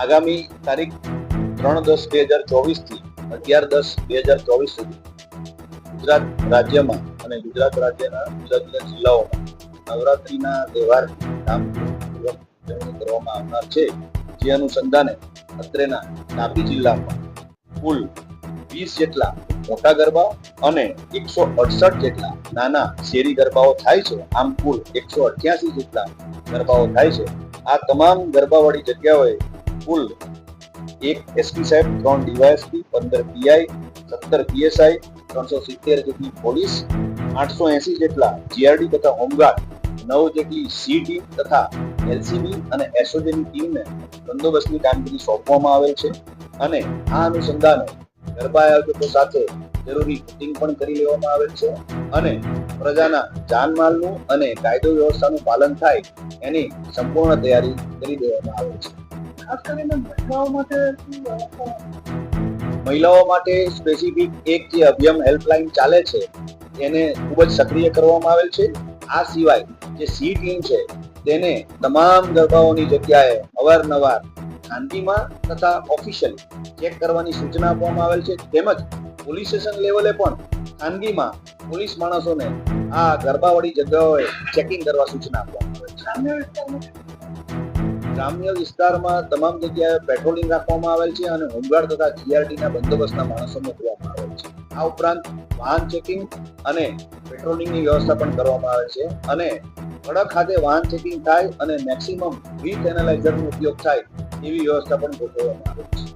આગામી તારીખ ત્રણ દસ બે હજાર ચોવીસથી અગિયાર દસ બે હજાર ચોવીસ સુધી ગુજરાત રાજ્યમાં અને ગુજરાત રાજ્યના જુદા જિલ્લાઓમાં નવરાત્રિના તહેવાર કરવામાં આવનાર છે. જે અનુસંધાને અત્રેના તાપી જિલ્લામાં કુલ વીસ જેટલા મોટા ગરબા અને એકસો અડસઠ જેટલા નાના શેરી ગરબાઓ થાય છે. આમ કુલ એકસો અઠ્યાસી જેટલા ગરબાઓ થાય છે. આ તમામ ગરબાવાળી જગ્યાઓએ કુલ એક એસપી સાહેબ, ત્રણ ડીવાયએસપી, પંદર પીઆઈ, સત્તર પીએસઆઈ, ત્રણસો સિત્તેર જેટલી પોલીસ, આઠસો એસી જેટલા જીઆરડી તથા હોમગાર્ડ, નવ જેટલી સી ટીમ તથા એલસીબી અને એસઓજીની ટીમને બંદોબસ્તની કામગીરી સોંપવામાં આવેલ છે. અને આ અનુસંધાને ગરબા આયોજકો સાથે જરૂરી મિટિંગ પણ કરી લેવામાં આવે છે અને પ્રજાના જાનમાલનું અને કાયદો વ્યવસ્થાનું પાલન થાય એની સંપૂર્ણ તૈયારી કરી દેવામાં આવે છે. ખાસ કરીને મહિલાઓ માટે મહિલાઓ માટે સ્પેસિફિક એક જે અભિયમ હેલ્પલાઇન ચાલે છે એને ખૂબ જ સક્રિય કરવામાં આવેલ છે. આ સિવાય જે સી ટીમ છે તેને તમામ ગરબાઓની જગ્યાએ અવારનવાર ખાનગીમાં તથા ઓફિશિયલી ચેક કરવાની સૂચના આપવામાં આવેલ છે. તેમજ પોલીસ સ્ટેશન લેવલે પણ ખાનગીમાં પોલીસ માણસોને આ ગરબાવાળી જગ્યાઓએ ચેકિંગ કરવા સૂચના આપવામાં આવે છે. ગ્રામ્ય વિસ્તારમાં તમામ જગ્યાએ પેટ્રોલિંગ રાખવામાં આવેલ છે અને હોમગાર્ડ તથા જીઆરડીના બંદોબસ્તના માણસો મોકલવામાં આવેલ છે. આ ઉપરાંત વાહન ચેકિંગ અને પેટ્રોલિંગની વ્યવસ્થા પણ કરવામાં આવે છે. અને કડક ખાતે વાહન ચેકિંગ થાય અને મેક્સિમમ વીથ એનાલાઇઝરનો ઉપયોગ થાય એવી વ્યવસ્થા પણ ગોઠવવામાં આવે છે.